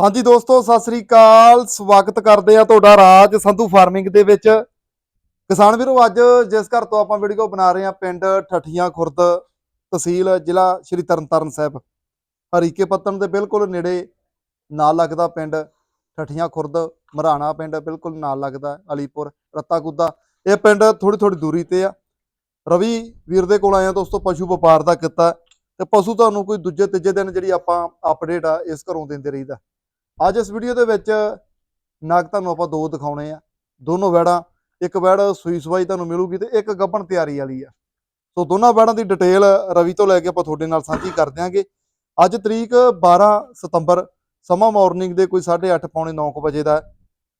ਹਾਂਜੀ ਦੋਸਤੋ, ਸਤਿ ਸ੍ਰੀ ਅਕਾਲ। ਸਵਾਗਤ ਕਰਦੇ ਆ ਤੁਹਾਡਾ ਰਾਜ ਸੰਧੂ ਫਾਰਮਿੰਗ ਦੇ ਵਿੱਚ। ਕਿਸਾਨ ਵੀਰੋ, ਅੱਜ ਜਿਸ ਘਰ ਤੋਂ ਆਪਾਂ ਵੀਡੀਓ ਬਣਾ ਰਹੇ ਆ ਪਿੰਡ ਠੱਠੀਆਂ ਖੁਰਦ ਤਹਿਸੀਲ, ਜ਼ਿਲ੍ਹਾ ਸ਼੍ਰੀ ਤਰਨਤਾਰਨ ਸਾਹਿਬ। ਹਰੀਕੇ ਪੱਤਣ ਦੇ ਬਿਲਕੁਲ ਨੇੜੇ ਨਾਲ ਲੱਗਦਾ ਪਿੰਡ ਠੱਠੀਆਂ ਖੁਰਦ, ਮਰਾਣਾ ਪਿੰਡ ਬਿਲਕੁਲ ਨਾਲ ਲੱਗਦਾ, ਅਲੀਪੁਰ ਰੱਤਾਕੁੱਦਾ ਇਹ ਪਿੰਡ ਥੋੜੀ ਥੋੜੀ ਦੂਰੀ ਤੇ ਆ। ਰਵੀ ਵੀਰ ਦੇ ਕੋਲ ਆਇਆ ਦੋਸਤੋ, ਪਸ਼ੂ ਵਪਾਰ ਦਾ ਕੀਤਾ। ਤੇ ਪਸ਼ੂ ਤੁਹਾਨੂੰ ਕੋਈ ਦੂਜੇ ਤੀਜੇ ਦਿਨ ਜਿਹੜੀ ਆਪਾਂ ਅਪਡੇਟ ਆ, ਇਸ ਘਰੋਂ ਦਿੰਦੇ ਰਹੀਦਾ। ਅੱਜ ਇਸ ਵੀਡੀਓ ਦੇ ਵਿੱਚ ਨਾਗ ਤੁਹਾਨੂੰ ਆਪਾਂ ਦੋ ਦਿਖਾਉਣੇ ਆ। ਦੋਨੋਂ ਵੈੜਾਂ, ਇੱਕ ਵੈੜ ਸੂਈ ਸਵਾਈ ਤੁਹਾਨੂੰ ਮਿਲੂਗੀ ਤੇ ਇੱਕ ਗੱਭਣ ਤਿਆਰੀ ਵਾਲੀ ਆ। ਸੋ ਦੋਨਾਂ ਵੈੜਾਂ ਦੀ ਡਿਟੇਲ ਰਵੀ ਤੋਂ ਲੈ ਕੇ ਆਪਾਂ ਤੁਹਾਡੇ ਨਾਲ ਸਾਂਝੀ ਕਰ ਦਿਆਂਗੇ। ਅੱਜ ਤਰੀਕ 12 ਸਤੰਬਰ, ਸਮਾਂ ਮਾਰਨਿੰਗ ਦੇ ਕੋਈ 8:30 ਪੌਣੇ 9 ਵਜੇ ਦਾ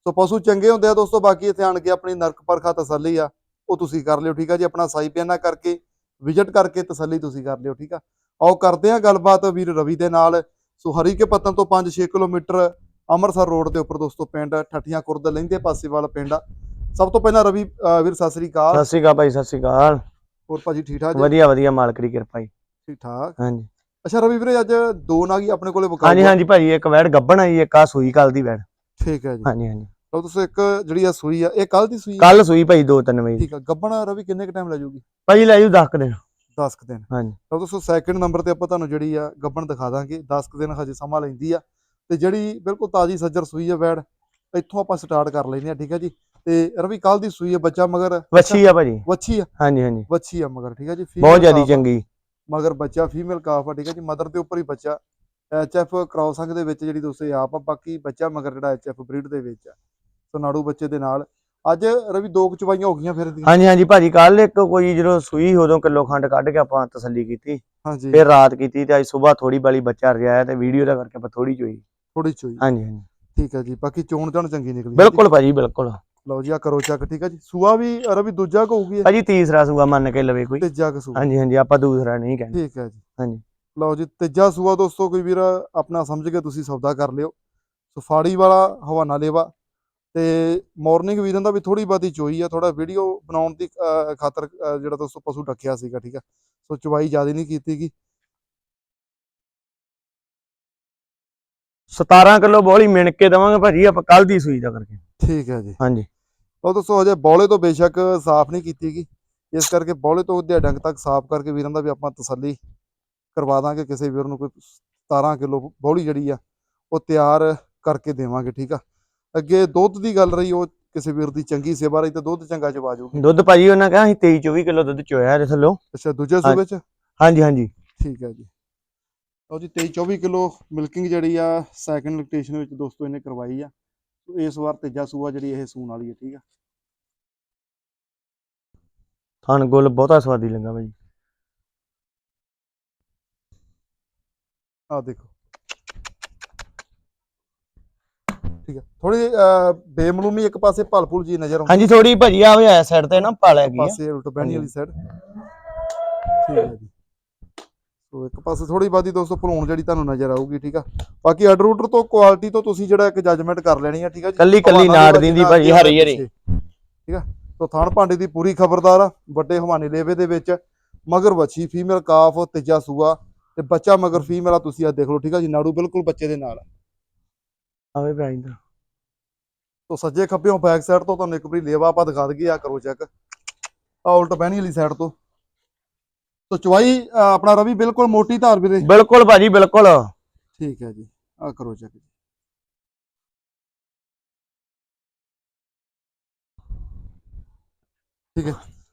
ਸੋ ਪਸ਼ੂ ਚੰਗੇ ਹੁੰਦੇ ਆ ਦੋਸਤੋ, ਬਾਕੀ ਇੱਥੇ ਆਣ ਕੇ ਆਪਣੀ ਨਰਕ ਪਰਖਾ ਤਸੱਲੀ ਆ, ਉਹ ਤੁਸੀਂ ਕਰ ਲਿਓ, ਠੀਕ ਆ ਜੀ? ਆਪਣਾ ਸਾਈ ਪਿਆਨਾ ਕਰਕੇ ਵਿਜ਼ਿਟ ਕਰਕੇ ਤਸੱਲੀ ਤੁਸੀਂ ਕਰ ਲਿਓ, ਠੀਕ ਆ? ਆਓ ਕਰਦੇ ਆ ਗੱਲਬਾਤ ਵੀਰ ਰਵੀ ਦੇ ਨਾਲ। ਸੋ ਹਰੀਕੇ ਪੱਤਨ ਤੋਂ 5-6 ਕਿਲੋਮੀਟਰ ਅੰਮ੍ਰਿਤਸਰ ਰੋਡ ਦੇ ਉੱਪਰ ਦੋਸਤੋ ਪਿੰਡ ਠੱਠੀਆਂ ਖੁਰਦ ਲਹਿੰਦੇ ਪਾਸੇ ਵਾਲਾ ਪਿੰਡ ਆ। ਸਭ ਤੋਂ ਪਹਿਲਾਂ ਰਵੀ ਵੀਰ ਸਤਿ ਸ੍ਰੀ ਅਕਾਲ। ਸਤਿ ਸ਼੍ਰੀ ਅਕਾਲ ਭਾਈ ਸਤਿ ਸ਼੍ਰੀ ਅਕਾਲ। ਹੋਰ ਭਾਜੀ ਠੀਕ ਠਾਕ ਜੀ? ਵਧੀਆ ਵਧੀਆ ਮਾਲਕ ਦੀ ਕਿਰਪਾ ਜੀ। ਠੀਕ ਠਾਕ। ਹਾਂਜੀ। ਅੱਛਾ ਰਵੀ ਵੀਰੇ ਅੱਜ ਦੋ ਨਾਗੀ ਆਪਣੇ ਕੋਲੇ ਵਿਕਾਊ ਹਾਂਜੀ। ਹਾਂਜੀ ਭਾਜੀ ਇੱਕ ਵੈੜ ਗੱਬਣ ਆਈ ਇੱਕ ਆ ਸੂਈ ਕੱਲ ਦੀ ਵੈੜ। ਠੀਕ ਹੈ ਜੀ। ਹਾਂਜੀ ਹਾਂਜੀ। ਲਓ ਤੁਸੀਂ ਇੱਕ ਜਿਹੜੀ ਆ ਸੂਈ ਆ ਇਹ ਕੱਲ ਦੀ ਸੂਈ ਕੱਲ ਸੂਈ ਭਾਈ 2-3 ਵਜੇ ਠੀਕ ਆ ਗੱਬਣ ਰਵੀ ਕਿੰਨੇ ਕ ਟਾਈਮ ਲੈ ਜਾਊਗੀ? ਭਾਜੀ ਲੈ ਜੂ 10 ਦਿਨ। 10 ਕੁ ਦਿਨ। ਹਾਂਜੀ। ਲਓ ਦੋਸਤੋ ਸੈਕਿੰਡ ਨੰਬਰ ਤੇ ਆਪਾਂ ਤੁਹਾਨੂੰ ਜਿਹੜੀ ਆ ਗੱਬਣ ਦਿਖਾ ਦਾਂਗੇ 10 ਕੁ ਦਿਨ ਹਜੇ ਸਮਾਂ ਲੈਂਦੀ ਆ। ਤੇ ਜਿਹੜੀ ਬਿਲਕੁਲ ਤਾਜੀ ਸੱਜਰ ਸੂਈ ਆ ਵੈੜ ਇੱਥੋਂ ਆਪਾਂ ਸਟਾਰਟ ਕਰ ਲੈਂਦੇ ਆ ਠੀਕ ਆ ਜੀ? ਤੇ ਰਵੀ ਕੱਲ ਦੀ ਸੂਈ ਆ ਬੱਚਾ ਮਗਰ। ਵੱਛੀ ਆ ਭਾਜੀ। ਵੱਛੀ ਆ? ਹਾਂਜੀ ਹਾਂਜੀ। ਵੱਛੀ ਆ ਮਗਰ ਠੀਕ ਆ ਜੀ? ਬਹੁਤ ਜਿਆਦੀ ਆ। ਚੰਗੀ। ਮਗਰ ਬੱਚਾ ਫੀਮੇਲ ਕਾਫ ਆ ਠੀਕ ਹੈ ਜੀ? ਮਦਰ ਦੇ ਉੱਪਰ ਹੀ ਬੱਚਾ। ਐਚਐਫ ਕ੍ਰਾਸਿੰਗ ਦੇ ਵਿੱਚ ਜਿਹੜੀ ਦੋਸਤੋ ਆਪ ਆ ਬਾਕੀ ਬੱਚਾ ਮਗਰ ਜਿਹੜਾ ਐਚਐਫ ਬਰੀਡ ਦੇ ਵਿੱਚ ਆ। ਸੋ ਨਾੜੂ ਬੱਚੇ ਦੇ ਨਾਲ। ਅੱਜ ਰਵੀ ਦੋ ਚਵਾਈਆਂ ਹੋ ਗਈਆਂ ਫਿਰ ਦੀਆਂ ਹਾਂਜੀ ਹਾਂਜੀ ਭਾਜੀ ਕੱਲ ਇੱਕ ਕੋਈ ਜਦੋਂ ਸੂਈ ਉਦੋਂ ਕਿਲੋ ਖੰਡ ਕੱਢ ਕੇ ਆਪਾਂ ਤਸੱਲੀ ਕੀਤੀ। ਹਾਂਜੀ। ਫਿਰ ਰਾਤ ਕੀਤੀ ਤੇ ਅੱਜ ਸਵੇਰ ਥੋੜੀ ਬਾਲੀ ਬੱਚਾ ਰਜਾਇਆ ਤੇ ਵੀਡੀਓ ਦਾ ਕਰਕੇ ਆਪਾਂ ਥੋੜੀ ਚੋਈ। ਥੋੜੀ ਚੋਈ। ਹਾਂਜੀ ਹਾਂਜੀ। ਠੀਕ ਹੈ ਜੀ ਬਾਕੀ ਚੋਣ ਚਾਣ ਚੰਗੀ ਨਿਕਲੀ ਬਿਲਕੁਲ ਭਾਜੀ ਬਿਲਕੁਲ। ਲਓ ਜੀ ਆ ਕਰੋ ਚੱਕ ਠੀਕ ਹੈ ਜੀ। ਸੂਆ ਵੀ ਰਵੀ ਦੂਜਾ ਕੁ ਹੋਊਗੀ ਇਹ? ਭਾਜੀ ਤੀਸਰਾ ਸੂਆ ਮੰਨ ਕੇ ਲਵੇ ਕੋਈ। ਤੀਜਾ ਕੁ ਸੂਆ। ਹਾਂਜੀ ਹਾਂਜੀ ਆਪਾਂ ਦੂਸਰਾ ਨਹੀਂ ਕਹਿੰਦੇ ਠੀਕ ਹੈ ਜੀ। ਹਾਂਜੀ। ਲਓ ਜੀ ਤੀਜਾ ਸੂਆ ਦੋਸਤੋ ਕੋਈ ਵੀਰ ਆਪਣਾ ਸਮਝ ਕੇ ਤੁਸੀਂ ਸੌਦਾ ਕਰ ਲਿਓ। ਸਫਾੜੀ ਵਾਲਾ ਹਵਾਨਾ ਲੇਵਾ। ਤੇ ਮਾਰਨਿੰਗ ਵੀਰਾਂ ਦਾ ਵੀ ਥੋੜੀ ਬਾਤੀ ਚੋਈ ਆ ਥੋੜਾ ਵੀਡੀਓ ਬਣਾਉਣ ਦੀ ਖਾਤਰ ਜਿਹੜਾ ਦੋਸਤੋ ਪਸ਼ੂ ਰੱਖਿਆ ਸੀਗਾ ਠੀਕ ਆ? ਸੋ ਚਵਾਈ ਜ਼ਿਆਦਾ ਨਹੀਂ ਕੀਤੀਗੀ 17 ਕਿਲੋ ਬੋਲੀ ਮਿਣ ਕੇ ਦਵਾਂਗੇ ਭਾਜੀ ਆਪਾਂ ਕੱਲ ਦੀ ਸੂਈ ਦਾ ਕਰਕੇ। ਠੀਕ ਹੈ ਜੀ। ਹਾਂਜੀ। ਉਹ ਦੋਸਤੋ ਹਜੇ ਬੌਲੇ ਤੋਂ ਬੇਸ਼ੱਕ ਸਾਫ਼ ਨਹੀਂ ਕੀਤੀਗੀ ਇਸ ਕਰਕੇ ਬੌਲੇ ਤੋਂ ਉਹਦੇ ਡੰਗ ਤੱਕ ਸਾਫ਼ ਕਰਕੇ ਵੀਰਾਂ ਦਾ ਵੀ ਆਪਾਂ ਤਸੱਲੀ ਕਰਵਾ ਦਾਂਗੇ ਕਿਸੇ ਵੀਰ ਨੂੰ ਕੋਈ 17 ਕਿਲੋ ਬੌਲੀ ਜਿਹੜੀ ਆ ਉਹ ਤਿਆਰ ਕਰਕੇ ਦੇਵਾਂਗੇ ਠੀਕ ਆ? ਅੱਗੇ ਦੁੱਧ ਦੀ ਗੱਲ ਰਹੀ ਉਹ ਕਿਸੇ ਵੀਰ ਦੀ ਚੰਗੀ ਸੇਵਾ ਰਹੀ ਤਾਂ ਦੁੱਧ ਚੰਗਾ ਚਵਾ ਜਾਊਗੀ ਦੁੱਧ ਭਾਜੀ ਉਹਨਾਂ ਕਿਹਾ ਅਸੀਂ 23 24 ਕਿਲੋ ਦੁੱਧ ਚੋਇਆ ਇਹਦੇ ਥੱਲੋਂ। ਅੱਛਾ ਦੂਜੇ ਸੂਬੇ ਚ? ਹਾਂਜੀ ਹਾਂਜੀ। ਠੀਕ ਹੈ ਜੀ। ਲਓ ਜੀ 23 24 ਕਿਲੋ ਮਿਲਕਿੰਗ ਜਿਹੜੀ ਆ ਸੈਕੰਡ ਲੈਕਟੇਸ਼ਨ ਵਿੱਚ ਦੋਸਤੋ ਇਹਨੇ ਕਰਵਾਈ ਆ। ਇਸ ਵਾਰ ਤੀਜਾ ਸੂਆ ਜਿਹੜੀ ਇਹ ਸੂਣ ਵਾਲੀ ਹੈ ਠੀਕ ਆ। ਥਣ ਗੁੱਲ ਬਹੁਤਾ ਸਵਾਦੀ ਲੱਗਾ ਭਾਜੀ। ਆ ਦੇਖੋ। ਠੀਕ ਹੈ। ਥੋੜੀ ਬੇਮਲੂਮੀ ਇੱਕ ਪਾਸੇ ਭਲਪੁਲ ਜੀ ਨਜ਼ਰ ਆਉਂਦੀ ਹਾਂਜੀ ਥੋੜੀ ਭਾਜੀ ਆ ਹੋਇਆ ਸਾਈਡ ਤੇ ਨਾ ਪਾ ਹੈਗੀ ਪਾਸੇ ਉਲਟ ਬਹਿਣੀ ਵਾਲੀ। ਸਾਈਡ ਠੀਕ ਹੈ ਜੀ। ਸੋ ਇੱਕ ਪਾਸੇ ਥੋੜੀ ਬਾਦੀ ਦੋਸਤੋ ਭਲੂਣ ਜਿਹੜੀ ਤੁਹਾਨੂੰ ਨਜ਼ਰ ਆਊਗੀ ਠੀਕ ਆ। ਬਾਕੀ ਆਰਡਰ ਆਰਡਰ ਤੋਂ ਕੁਆਲਿਟੀ ਤੋਂ ਤੁਸੀਂ ਜਿਹੜਾ ਇੱਕ ਜੱਜਮੈਂਟ ਕਰ ਲੈਣੀ ਆ ਠੀਕ ਆ ਜੀ। ਕੱਲੀ ਕੱਲੀ ਨਾੜ ਦਿੰਦੀ ਭਾਜੀ ਹਰੀ ਹਰੀ। ਠੀਕ ਆ। ਸੋ ਥਣ ਭਾਂਡੇ ਦੀ ਪੂਰੀ ਖਬਰਦਾਰ ਆ ਵੱਡੇ ਹਵਾਨੇ ਲੇਵੇ ਦੇ ਵਿੱਚ। ਮਗਰ ਵੱਛੀ ਫੀਮੇਲ ਕਾਫ ਤੀਜਾ ਸੂਆ ਤੇ ਬੱਚਾ ਮਗਰ ਫੀਮੇਲ ਆ ਤੁਸੀਂ ਆ ਦੇਖ ਲਓ ਠੀਕ ਆ ਜੀ। ਨਾੜੂ ਬਿਲਕੁਲ ਬੱਚੇ ਦੇ ਨਾਲ ਆ। ਆਵੇ ਭਾਈ ਦਾ ਤੋ। ਸੱਜੇ ਖੱਬਿਓਂ ਬੈਕ ਸਾਈਡ ਤੋਂ ਤੁਹਾਨੂੰ ਇੱਕ ਵਾਰੀ ਲੇਵਾ ਆਪਾਂ ਦਿਖਾ ਦਈਏ ਆ ਕਰੋ ਚੈੱਕ ਆ ਉਲਟ ਬਹਿਣੀ ਵਾਲੀ ਸਾਈਡ ਤੋਂ। ਤੋ ਚਵਾਈ ਆਪਣਾ ਰਵੀ ਬਿਲਕੁਲ ਮੋਟੀ ਧਾਰ ਵੀਰੇ। ਬਿਲਕੁਲ ਭਾਜੀ ਬਿਲਕੁਲ। ਠੀਕ ਹੈ ਜੀ ਆ ਕਰੋ ਚੈੱਕ ਜੀ। ਠੀਕ ਹੈ।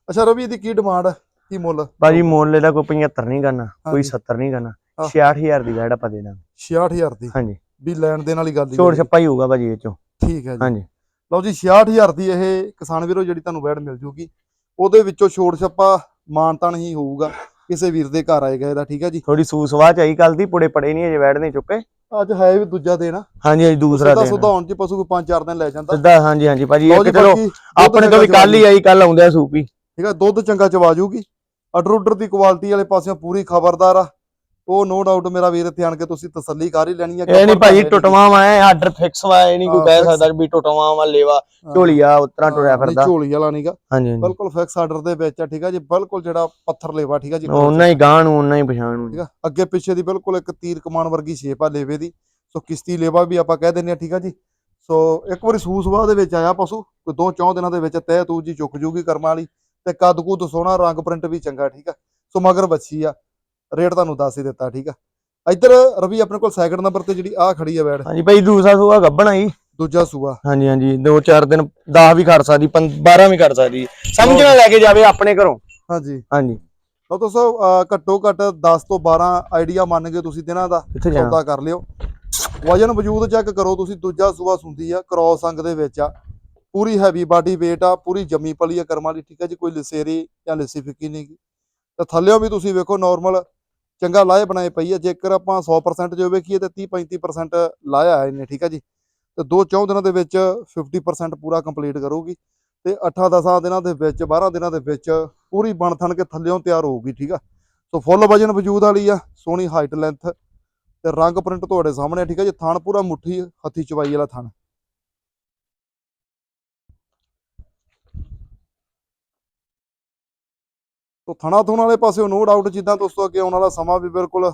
ਅੱਛਾ ਰਵੀ ਇਹਦੀ ਕੀ ਡਿਮਾਂਡ ਕੀ ਮੁੱਲ? ਭਾਜੀ ਮੁੱਲ ਇਹਦਾ ਕੋਈ 75 ਨਹੀਂ ਕਰਨਾ ਕੋਈ ਹਾਂਜੀ। 70 ਨਹੀਂ ਕਰਨਾ। ਆਹ। 66000 ਦੀ ਵੈੜ ਆਪਾਂ ਦੇ ਦਾਂਗੇ। 66000 ਦੀ? ਹਾਂਜੀ। ਵੀ ਲੈਣ ਦੇਣ ਵਾਲੀ ਗੱਲ ਹੀ ਛੋੜ। ਛੱਪਾ ਹੀ ਹੋਊਗਾ ਭਾਜੀ ਇਹ ਚੋਂ। ਠੀਕ ਹੈ ਜੀ। ਹਾਂਜੀ। ਲਓ ਜੀ 66000 ਦੀ ਇਹ ਕਿਸਾਨ ਵੀਰੋ ਜਿਹੜੀ ਤੁਹਾਨੂੰ ਵੈੜ ਮਿਲ ਜੂਗੀ ਉਹਦੇ ਵਿੱਚੋਂ ਛੋੜ ਛੱਪਾ ਮਾਨਤਾਨ ਹੀ ਹੋਊਗਾ ਕਿਸੇ ਵੀਰ ਦੇ ਘਰ ਆਏਗਾ ਇਹਦਾ ਠੀਕ ਹੈ ਜੀ। ਥੋੜੀ ਸੂਸਵਾਹ ਚਾਹੀ ਕੱਲ ਦੀ ਪੁੜੇ ਪੜੇ ਨਹੀਂ ਅਜੇ ਵੈੜ ਨਹੀਂ ਚੁੱਕੇ। ਅੱਜ ਹੈ ਵੀ ਦੂਜਾ ਦਿਨ ਆ। ਹਾਂਜੀ ਹਾਂਜੀ ਦੂਸਰਾ ਦਿਨ ਸੁਧਾ ਹੋਣ ਚ ਪਸ਼ੂ ਕੋਈ 5-4 ਦਿਨ ਲੈ ਜਾਂਦਾ। ਸਿੱਧਾ ਹਾਂਜੀ ਹਾਂਜੀ ਭਾਜੀ ਇੱਕ ਚਲੋ ਆਪਣੇ ਤੋਂ ਵੀ ਕੱਲ ਹੀ ਆਈ ਕੱਲ ਆਉਂਦੇ ਆ ਸੂਪੀ ਠੀਕ ਹੈ ਦੁੱਧ ਚੰਗਾ ਚਵਾ ਜੂਗੀ। ਅਡਰ ਉਡਰ ਦੀ ਕੁਆਲਿਟੀ ਵਾਲੇ ਪਾਸਿਓਂ ਪੂਰੀ ਖਬਰਦਾਰ ਆ। ਉਹ ਨੋ ਡਾਊਟ ਮੇਰਾ ਵੀਰ ਇੱਥੇ ਆਣ ਕੇ ਤੁਸੀਂ ਤਸੱਲੀ ਕਰ ਹੀ ਲੈਣੀ ਆ ਇਹ ਨਹੀਂ ਭਾਜੀ ਤਾਂ ਹੈ ਟੁੱਟਵਾ ਵਾ ਆਰਡਰ ਫਿਕਸ ਵਾ ਇਹ ਨਹੀਂ ਕੋਈ ਹਾਂ, ਕਹਿ। ਸਕਦਾ ਵੀ ਟੁੱਟਵਾ ਵਾ ਲੇਵਾ ਹਾਂ, ਝੋਲੀਆ ਉਤਰਾ ਟੁਰਿਆ ਫਿਰਦਾ। ਝੋਲੀ ਵਾਲਾ ਨਹੀਂਗਾ ਬਿਲਕੁਲ ਫਿਕਸ ਆਰਡਰ ਦੇ ਵਿੱਚ ਆ ਠੀਕ ਆ ਜੀ ਬਿਲਕੁਲ ਜਿਹੜਾ ਪੱਥਰ ਲੇਵਾ ਠੀਕ ਆ ਜੀ ਉਹਨਾਂ ਹੀ ਗਾਂ ਨੂੰ ਉਹਨਾਂ ਹੀ ਪਛਾਣ ਨੂੰ। ਠੀਕ ਆ ਅੱਗੇ ਪਿੱਛੇ ਦੀ ਬਿਲਕੁਲ ਇੱਕ ਤੀਰ ਕਮਾਨ ਵਰਗੀ ਸ਼ੇਪ ਆ ਲੇਵੇ ਦੀ। ਸੋ ਕਿਸ਼ਤੀ ਲੇਵਾ ਵੀ ਆਪਾਂ ਕਹਿ ਦਿੰਦੇ ਆ ਠੀਕ ਆ ਜੀ। ਸੋ ਇੱਕ ਵਾਰੀ ਸੂ ਸੁਬਾਹ ਦੇ ਵਿੱਚ ਆਇਆ ਪਸ਼ੂ ਕੋਈ ਦੋ ਚੌਂ ਦਿਨਾਂ ਦੇ ਵਿੱਚ ਤਹਿ ਤੂ ਜੀ ਚੁੱਕ ਜੂਗੀ ਕਰਮਾਂ ਵਾਲੀ ਤੇ ਕੱਦ ਕੁੱਦ ਸੋਹਣਾ ਰੰਗ ਪ੍ਰਿੰਟ ਵੀ ਚੰਗਾ ਠੀਕ ਆ। ਸੋ ਮਗਰ ਬੱਚੀ ਆ। ਰੇਟ ਤੁਹਾਨੂੰ ਦੱਸ ਹੀ ਦਿੱਤਾ ਠੀਕ ਆ। ਇੱਧਰ ਰਵੀ ਆਪਣੇ ਕੋਲ ਸੈਕਿੰਡ ਨੰਬਰ ਤੇ ਜਿਹੜੀ ਆ ਖੜੀ ਆ ਵੈੜ ਹਾਂਜੀ ਭਾਈ ਦੂਸਰਾ ਸੂਆ ਗੱਬਣਾ ਜੀ। ਦੂਜਾ ਸੂਆ। ਹਾਂਜੀ ਹਾਂਜੀ ਦੋ ਚਾਰ ਦਿਨ 10 ਵੀ ਕਰ ਸਕਦੀ 12 ਵੀ ਕਰ ਸਕਦੀ। ਸਮਝਣਾ ਲੈ ਕੇ ਜਾਵੇ ਆਪਣੇ ਘਰੋਂ। ਹਾਂਜੀ। ਹਾਂਜੀ। ਲਓ ਦੋਸਤੋ ਘੱਟੋ ਘੱਟ 10 ਤੋਂ 12 ਆਈਡੀਆ ਮੰਨ ਕੇ ਤੁਸੀਂ ਦਿਨਾਂ ਦਾ ਸੌਦਾ ਕਰ ਲਿਓ। ਵਜਨ ਵਜੂਦ ਚੈੱਕ ਕਰੋ ਤੁਸੀਂ ਦੂਜਾ ਸੂਆ ਸੁੰਦੀ ਆ ਕ੍ਰੋਸ ਅੰਗ ਦੇ ਵਿੱਚ ਆ। ਪੂਰੀ ਹੈਵੀ ਬਾਡੀ weight ਆ ਪੂਰੀ ਜੰਮੀ ਪਲੀ ਆ ਕਰਮਾਂ ਦੀ ਠੀਕ ਹੈ ਜੀ ਕੋਈ ਲਸੇਰੀ ਜਾਂ ਲੱਸੀ ਫਿੱਕੀ ਨਹੀਂ ਤੇ ਥੱਲਿਓ ਵੀ ਤੁਸੀਂ ਵੇਖੋ ਨਾਰਮਲ ਚੰਗਾ ਲਾਹੇ ਬਣਾਏ ਪਈ ਹੈ ਜੇਕਰ ਆਪਾਂ 100% ਜੋ ਵੇਖੀਏ ਤੇ 30 35% ਲਾਇਆ ਹੈ ਇਹਨੇ ਠੀਕ ਹੈ ਜੀ? ਤੇ ਦੋ ਚੌਂ ਦਿਨਾਂ ਦੇ ਵਿੱਚ 50% ਪੂਰਾ ਕੰਪਲੀਟ ਕਰੂਗੀ ਤੇ 8-10 ਦਿਨਾਂ ਦੇ ਵਿੱਚ 12 ਦਿਨਾਂ ਦੇ ਵਿੱਚ ਪੂਰੀ ਬਣ ਥਣ ਕੇ ਥੱਲਿਓਂ ਤਿਆਰ ਹੋਊਗੀ ਠੀਕ ਆ? ਸੋ ਫੁੱਲ ਵਜਨ ਵਜੂਦ ਵਾਲੀ ਆ ਸੋਹਣੀ ਹਾਈਟ ਲੈਂਥ ਤੇ ਰੰਗ ਪ੍ਰਿੰਟ ਤੁਹਾਡੇ ਸਾਹਮਣੇ ਆ, ਠੀਕ ਆ ਜੀ? ਥਣ ਪੂਰਾ ਮੁੱਠੀ ਹੱਥੀ ਚਵਾਈ ਵਾਲਾ ਥਣ। ਤੋ ਥਣਾ ਥੁਣ ਵਾਲੇ ਪਾਸਿਓਂ ਨੋ ਡਾਊਟ ਜਿੱਦਾਂ ਦੋਸਤੋ ਅੱਗੇ ਆਉਣ ਵਾਲਾ ਸਮਾਂ ਵੀ ਬਿਲਕੁਲ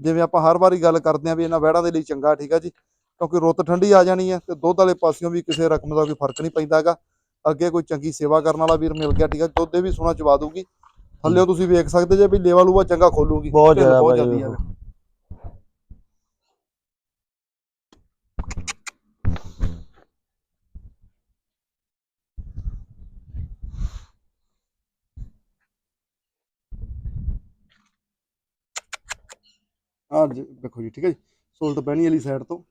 ਜਿਵੇਂ ਆਪਾਂ ਹਰ ਵਾਰੀ ਗੱਲ ਕਰਦੇ ਆਂ ਵੀ ਇਹਨਾਂ ਵਹਿੜਾਂ ਦੇ ਲਈ ਚੰਗਾ ਠੀਕ ਹੈ ਜੀ ਕਿਉਂਕਿ ਰੁੱਤ ਠੰਡੀ ਆ ਜਾਣੀ ਹੈ ਤੇ ਦੁੱਧ ਵਾਲੇ ਪਾਸਿਓਂ ਵੀ ਕਿਸੇ ਰਕਮ ਦਾ ਕੋਈ ਫ਼ਰਕ ਨਹੀਂ ਪੈਂਦਾਗਾ ਅੱਗੇ ਕੋਈ ਚੰਗੀ ਸੇਵਾ ਕਰਨ ਵਾਲਾ ਵੀਰ ਮਿਲ ਗਿਆ ਠੀਕ ਹੈ ਦੁੱਧ ਦੇ ਵੀ ਸੋਹਣਾ ਚਵਾ ਦੂਗੀ ਥੱਲਿਓ ਤੁਸੀਂ ਵੇਖ ਸਕਦੇ ਜੇ ਵੀ ਲੇਵਾ ਲੂਵਾ ਚੰਗਾ ਖੋਲੂਗੀ ਬਹੁਤ ਜ਼ਿਆਦਾ ਬਹੁਤ ਜ਼ਿਆਦੀ ਆ ਦੇਖੋ ਜੀ ਠੀਕ ਹੈ ਜੀ। ਸੋਲਟ ਬਹਿਣੀ ਵਾਲੀ ਸਾਈਡ ਤੋਂ।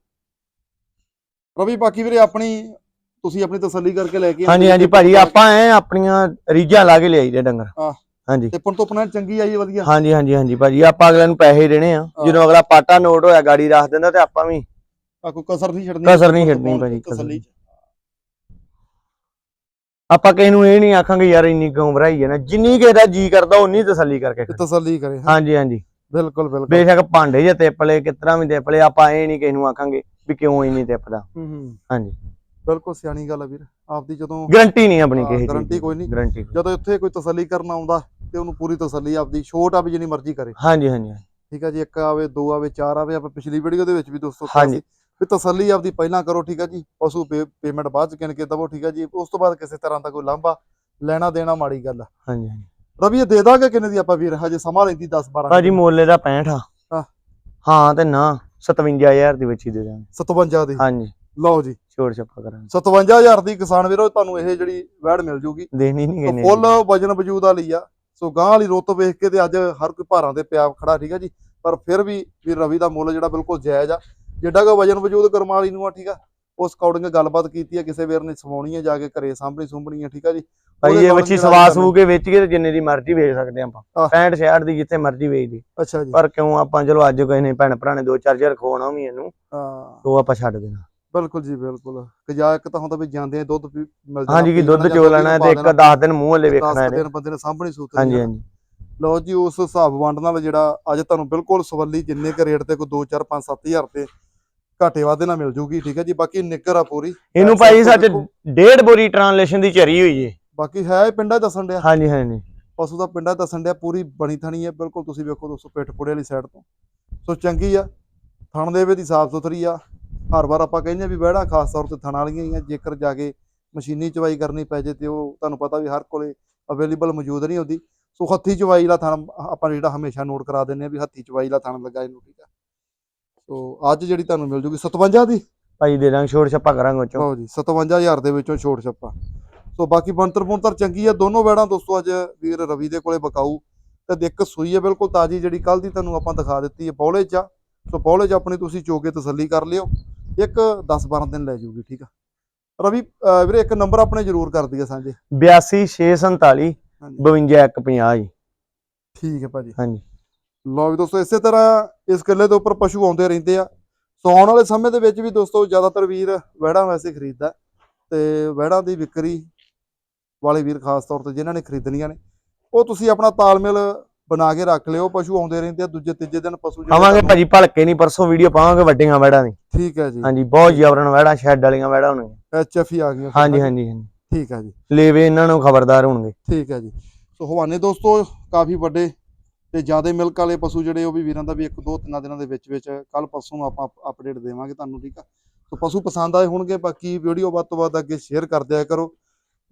ਰਵੀ ਬਾਕੀ ਵੀਰੇ ਆਪਣੀ ਤੁਸੀਂ ਆਪਣੀ ਤਸੱਲੀ ਕਰਕੇ ਲੈ ਕੇ ਹਾਂਜੀ ਹਾਂਜੀ ਭਾਜੀ ਆਪਾਂ ਐ ਆਪਣੀਆਂ ਰੀਝਾਂ ਲਾ ਕੇ ਲਿਆਈ ਦੇ ਡੰਗਰ। ਹਾਂ। ਹਾਂਜੀ। ਟਿੱਪਣ ਤੋਂ ਪਣਾ ਚੰਗੀ ਆਈ ਵਧੀਆ? ਹਾਂਜੀ ਹਾਂਜੀ ਹਾਂਜੀ ਭਾਜੀ ਆਪਾਂ ਅਗਲੇ ਨੂੰ ਪੈਸੇ ਦੇਣੇ ਆ। ਜਦੋਂ ਅਗਲਾ ਪਾਟਾ ਨੋਟ ਹੋਇਆ ਗਾੜੀ ਰੱਖ ਦਿੰਦਾ ਤੇ ਆਪਾਂ ਵੀ ਆ ਕੋਈ ਕਸਰ ਨਹੀਂ ਛੱਡਣੀ। ਕਸਰ ਨਹੀਂ ਤੋਂ ਛੱਡਣੀ ਭਾਜੀ, ਤਸੱਲੀ। ਆਪਾਂ ਕਿਸੇ ਨੂੰ ਇਹ ਨਹੀਂ ਆਖਾਂਗੇ ਯਾਰ ਇੰਨੀ ਭਰਾਈ ਹੈ ਨਾ ਜਿੰਨੀ ਕਿਸੇ ਦਾ ਜੀ ਕਰਦਾ ਉਨੀ ਤਸੱਲੀ ਕਰਕੇ ਤੇ। ਤਸੱਲੀ ਕਰੇ ਹਾਂਜੀ ਹਾਂਜੀ। ਬਿਲਕੁਲ ਬਿਲਕੁਲ। ਬੇਸ਼ੱਕ ਭਾਂਡੇ ਜੇ ਤਿੱਪਲੇ ਕਿਤਰਾ ਵੀ ਤਿੱਪਲੇ ਆਪਾਂ ਇਹ ਨਹੀਂ ਕਿਸੇ ਨੂੰ ਆਖਾਂਗੇ ਵੀ ਕਿਉਂ ਇੰਨੀ ਤਿੱਪਦਾ। ਹੂੰ ਹੂੰ। ਹਾਂਜੀ। ਬਿਲਕੁਲ ਸਿਆਣੀ ਗੱਲ ਆ ਵੀਰ। ਆਪਦੀ ਜਦੋਂ ਗਰੰਟੀ ਨਹੀਂ ਆਪਣੀ ਕਿਸੇ guarantee ਕੋਈ ਨਹੀਂ। ਗਰੰਟੀ ਜਦੋਂ ਇੱਥੇ ਕੋਈ ਤਸੱਲੀ ਕਰਨ ਆਉਂਦਾ ਤੇ ਉਹਨੂੰ ਪੂਰੀ ਤਸੱਲੀ ਆਪਦੀ ਛੋਟ ਆ ਵੀ ਜਿੰਨੀ ਮਰਜ਼ੀ ਕਰੇ। ਹਾਂਜੀ ਹਾਂਜੀ ਠੀਕ ਆ ਜੀ ਇੱਕ ਆਵੇ ਦੋ ਆਵੇ ਚਾਰ ਆਵੇ ਆਪਾਂ ਪਿਛਲੀ ਵੀਡੀਓ ਦੇ ਵਿੱਚ ਵੀ ਦੋਸਤੋ ਹਾਂਜੀ। ਵੀ ਤਸੱਲੀ ਆਪਦੀ ਪਹਿਲਾਂ ਕਰੋ ਠੀਕ ਆ ਜੀ। ਪਸ਼ੂ ਪੇਮੈਂਟ ਬਾਅਦ ਚ ਕਿਨ ਕੇ ਦਵੋ ਠੀਕ ਆ ਜੀ। ਉਸ ਤੋਂ ਬਾਅਦ ਕਿਸੇ ਤਰ੍ਹਾਂ ਦਾ ਕੋਈ ਲਾਂਭਾ ਲੈਣਾ ਦੇਣਾ ਮਾੜੀ ਗੱਲ ਆ। ਹਾਂਜੀ ਹਾਂਜੀ। ਰਵੀ ਇਹ ਦੇ ਦਾਂਗੇ ਕਿੰਨੇ ਦੀ ਆਪਾਂ ਵੀਰ? ਹਜੇ ਸਮਾਂ ਲੈਂਦੀ 10 12 ਭਾਜੀ ਮੋਲੇ ਦਾ 65 ਆ। ਹਾਂ। ਹਾਂ ਤੇ ਨਾ 57000 ਦੇ ਵਿੱਚ ਹੀ ਦੇ ਦਾਂਗੇ। 57 ਦੀ? ਹਾਂਜੀ। ਲਓ ਜੀ। ਛੋੜ ਛੱਪਾ ਕਰਾਂਗੇ। 57000 ਦੀ ਕਿਸਾਨ ਵੀਰੋ ਤੁਹਾਨੂੰ ਇਹ ਜਿਹੜੀ ਵੈੜ ਮਿਲ ਜੂਗੀ। ਦੇਣੀ ਨਹੀਂ ਕਿਨੇ ਫੁੱਲ ਵਜਨ ਵਜੂਦ ਵਾਲੀ ਆ। ਸੋ ਗਾਂ ਵਾਲੀ ਰੁੱਤ ਵੇਖ ਕੇ ਤੇ ਅੱਜ ਹਰ ਕੋਈ ਭਾਰਾਂ ਦੇ ਪਿਆ ਖੜਾ ਠੀਕ ਆ ਜੀ? ਪਰ ਫਿਰ ਵੀ ਵੀਰ ਰਵੀ ਦਾ ਮੁੱਲ ਜਿਹੜਾ ਬਿਲਕੁਲ ਜਾਇਜ਼ ਆ। ਜਿੱਡਾ ਕੋ ਵਜਨ ਵਜੂਦ ਕਰਮਾਂ ਵਾਲੀ ਨੂੰ ਆ ਠੀਕ ਆ? ਉਸ ਅਕੋਰਡਿੰਗ ਗੱਲਬਾਤ ਕੀਤੀ ਆ ਕਿਸੇ ਵੀਰ ਨੇ ਸਵਾਉਣੀ ਆ ਜਾ ਕੇ ਘਰੇ ਸਾਂਭਣੀ ਸੁੰਭਣੀ ਆ ਠੀਕ ਆ ਜੀ? ਭਾਈ ਉਹਦੇ ਇਹ ਨਾਲ ਬੱਚੀ ਜਿਹੜਾ ਸਵਾ। ਸੂ ਕੇ ਵੇਚ ਕੇ ਤੇ ਜਿੰਨੇ ਦੀ ਮਰਜ਼ੀ ਵੇਚ ਸਕਦੇ ਆਪਾਂ ਆਹ। 65 66 ਦੀ ਜਿੱਥੇ ਮਰਜ਼ੀ ਵੇਚ ਦੀ ਅੱਛਾ ਜੀ ਪਰ ਕਿਉਂ ਆਪਾਂ ਚਲੋ ਅੱਜ ਕਿਸੇ ਨੇ ਭੈਣ ਭਰਾ ਨੇ ਦੋ ਚਾਰ ਹਜ਼ਾਰ ਖਵਾਉਣਾ ਵੀ ਇਹਨੂੰ ਹਾਂ ਉਹ ਆਪਾਂ ਛੱਡ ਦੇਣਾ ਬਿਲਕੁਲ ਜੀ ਬਿਲਕੁਲ ਕਜਾ ਇੱਕ ਤਾਂ ਹੁੰਦਾ ਵੀ ਜਾਂਦੇ ਆ ਦੁੱਧ ਪੀ- ਮਿਲ ਜਾਣਾ ਹਾਂਜੀ ਕਿ ਦੁੱਧ ਚੋ ਲੈਣਾ ਹੈ ਤੇ ਇੱਕ ਦੇਣਾ। 10 ਦਿਨ ਮੂੰਹ ਹਲੇ ਵੇਖਣਾ ਇਹਨੇ ਦਿਨ ਬੰਦੇ ਨੇ ਸਾਂਭਣੀ ਸੂਤਰੀ ਹਾਂਜੀ। ਹਾਂਜੀ ਲਓ ਜੀ ਉਸ ਹਿਸਾਬ ਵੰਡ ਨਾਲ ਜਿਹੜਾ ਅੱਜ ਤੁਹਾਨੂੰ ਬਿਲਕੁਲ ਸਵੱਲੀ ਜਿੰਨੇ ਕ ਰੇਟ ਤੇ ਕੋਈ 2 4 5 7000 ਤੇ ਘਾਟੇ ਵਾਧੇ ਨਾਲ ਮਿਲ ਜੂਗੀ ਠੀਕ ਹੈ ਜੀ ਬਾਕੀ ਨਿੱਕਰ ਆ ਪੂਰੀ ਇਹਨੂੰ ਭਾਈ ਸੱਚ। ਡੇਢ ਬੋਰੀ ਟ੍ਰਾਂਸਲੇਸ਼ਨ ਦੀ ਚਰੀ ਹੋਈ ਏ ਬਾਕੀ ਹੈ ਇਹ ਪਿੰਡਾ ਦੱਸਣ ਡਿਆ। ਹਾਂਜੀ ਹਾਂਜੀ। ਪਸ਼ੂ ਦਾ ਪਿੰਡਾ ਦੱਸਣ ਡਿਆ ਪੂਰੀ ਬਣੀ ਥਣੀ ਹੈ ਬਿਲਕੁਲ ਤੁਸੀਂ ਵੇਖੋ ਦੋਸਤੋ ਪਿੱਠ ਪੁੜੇ ਵਾਲੀ ਸਾਈਡ ਤੋਂ। ਸੋ ਚੰਗੀ ਆ ਥਣ ਦੇ ਵਿੱਚ ਦੀ ਸਾਫ਼ ਸੁਥਰੀ ਆ। ਹਰ ਵਾਰ ਆਪਾਂ ਕਹਿੰਦੇ ਆ ਵੀ ਵਿਹੜਾ ਖਾਸ ਤੌਰ ਤੇ ਥਣ ਵਾਲੀਆਂ ਹੀ ਆ ਜੇਕਰ ਜਾ ਕੇ ਮਸ਼ੀਨੀ ਚਵਾਈ ਕਰਨੀ ਪੈ ਜੇ ਤੇ ਉਹ ਤੁਹਾਨੂੰ ਪਤਾ ਵੀ ਹਰ ਕੋਲੇ ਅਵੇਲੇਬਲ ਮੌਜੂਦ ਨਹੀਂ ਹੁੰਦੀ। ਸੋ ਹੱਥੀ ਚਵਾਈ ਦਾ ਥਣ ਆਪਾਂ ਜਿਹੜਾ ਹਮੇਸ਼ਾ ਨੋਟ ਕਰਾ ਦਿੰਦੇ ਆ ਵੀ ਹੱਥੀ ਚਵਾਈ ਦਾ ਥਣ ਲੱਗਾ ਇਹਨੂੰ ਠੀਕ ਆ। ਸੋ ਅੱਜ ਜਿਹੜੀ ਤੁਹਾਨੂੰ ਮਿਲ ਜੂਗੀ 57 ਦੀ। ਭਾਈ ਦੇ ਦਾਂਗੇ ਛੋੜ ਛੱਪਾ ਕਰਾਂਗੇ ਉਹ ਚੋਂ ਲਓ ਜੀ 57000 ਦੇ ਵਿੱਚੋਂ ਛੋਟ ਛੱਪਾ। ਸੋ ਬਾਕੀ ਬੰਤਰ ਬੁੰਤਰ ਚੰਗੀ ਆ ਦੋਨੋਂ ਵੈੜਾਂ ਦੋਸਤੋ ਅੱਜ ਵੀਰ ਰਵੀ ਦੇ ਕੋਲੇ ਬਕਾਊ। ਤੇ ਦਿੱਕ ਸੂਈ ਹੈ ਬਿਲਕੁਲ ਤਾਜੀ ਜਿਹੜੀ ਕੱਲ ਦੀ ਤੁਹਾਨੂੰ ਆਪਾਂ ਦਿਖਾ ਦਿੱਤੀ ਹੈ ਬੌਲੇ ਚ। ਸੋ ਬੌਲੇ ਚ ਆਪਣੀ ਤੁਸੀਂ ਚੋਕੇ ਤਸੱਲੀ ਕਰ ਲਿਓ। ਇੱਕ 10 12 ਦਿਨ ਲੈ ਜਾਊਗੀ ਠੀਕ ਆ। ਰਵੀ ਵੀਰੇ ਇੱਕ ਨੰਬਰ ਆਪਣੇ ਜ਼ਰੂਰ ਕਰ ਦਈਏ ਸਾਂਝੇ। 82647 ਹਾਂਜੀ। 52150 ਜੀ। ਠੀਕ ਹੈ ਭਾਜੀ। ਹਾਂਜੀ। ਲਓ ਵੀ ਦੋਸਤੋ ਇਸੇ ਤਰ੍ਹਾਂ ਇਸ ਕਿੱਲੇ ਦੇ ਉੱਪਰ ਪਸ਼ੂ ਆਉਂਦੇ ਰਹਿੰਦੇ ਆ। ਸੋ ਆਉਣ ਵਾਲੇ ਸਮੇਂ ਦੇ ਵਿੱਚ ਵੀ ਦੋਸਤੋ ਜ਼ਿਆਦਾਤਰ ਵੀਰ ਵਹਿੜਾਂ ਵੈਸੇ ਖਰੀਦਦਾ। ਤੇ ਵਹਿੜਾਂ ਦੀ ਵਿਕਰੀ ਵਾਲੇ ਵੀਰ ਖਾਸ ਤੌਰ ਤੇ ਜਿਨ੍ਹਾਂ ਨੇ ਖਰੀਦਣੀਆਂ ਨੇ ਉਹ ਤੁਸੀਂ ਆਪਣਾ ਤਾਲਮੇਲ ਬਣਾ ਕੇ ਰੱਖ ਲਿਓ ਪਸ਼ੂ ਆਉਂਦੇ ਰਹਿੰਦੇ ਆ ਦੂਜੇ ਤੀਜੇ ਦਿਨ ਪਸ਼ੂ ਆਵਾਂਗੇ ਭਾਜੀ ਭਲਕੇ ਨਹੀਂ ਪਰਸੋਂ ਵੀਡੀਓ ਪਾਵਾਂਗੇ ਵੱਡੀਆਂ ਵੈੜਾਂ ਦੀ। ਠੀਕ ਹੈ ਜੀ। ਹਾਂਜੀ ਬਹੁਤ ਜਬਰਨ ਵੈੜਾਂ ਸ਼ੈੱਡ ਵਾਲੀਆਂ ਵੈੜਾਂ ਹੋਣਗੀਆਂ। ਐਚਐਫ ਆ ਗਈਆਂ ਹਾਂਜੀ ਹਾਂਜੀ ਠੀਕ ਹੈ ਜੀ। ਲੇਵੇ ਇਹਨਾਂ ਨੂੰ ਖਬਰਦਾਰ ਹੋਣਗੇ। ਠੀਕ ਹੈ ਜੀ। ਸੋ ਹਵਾਨੇ ਦੋਸਤੋ ਕਾਫੀ ਵੱਡੇ ਤੇ ਜ਼ਿਆਦਾ ਮਿਲਕ ਵਾਲੇ ਪਸ਼ੂ ਜਿਹੜੇ ਉਹ ਵੀ ਵੀਰਾਂ ਦਾ ਵੀ ਇੱਕ ਦੋ ਤਿੰਨਾਂ ਦਿਨਾਂ ਦੇ ਵਿੱਚ ਵਿੱਚ ਕੱਲ ਪਰਸੋਂ ਨੂੰ ਆਪਾਂ ਅਪਡੇਟ ਦੇਵਾਂਗੇ ਤੁਹਾਨੂੰ ਠੀਕ ਆ? ਸੋ ਪਸ਼ੂ ਪਸੰਦ ਆਏ ਹੋਣਗੇ ਬਾਕੀ ਵੀਡੀਓ ਵੱਧ ਤੋਂ ਵੱਧ ਅੱਗੇ ਸ਼ੇਅਰ ਕਰਦੇ ਆ ਕਰੋ।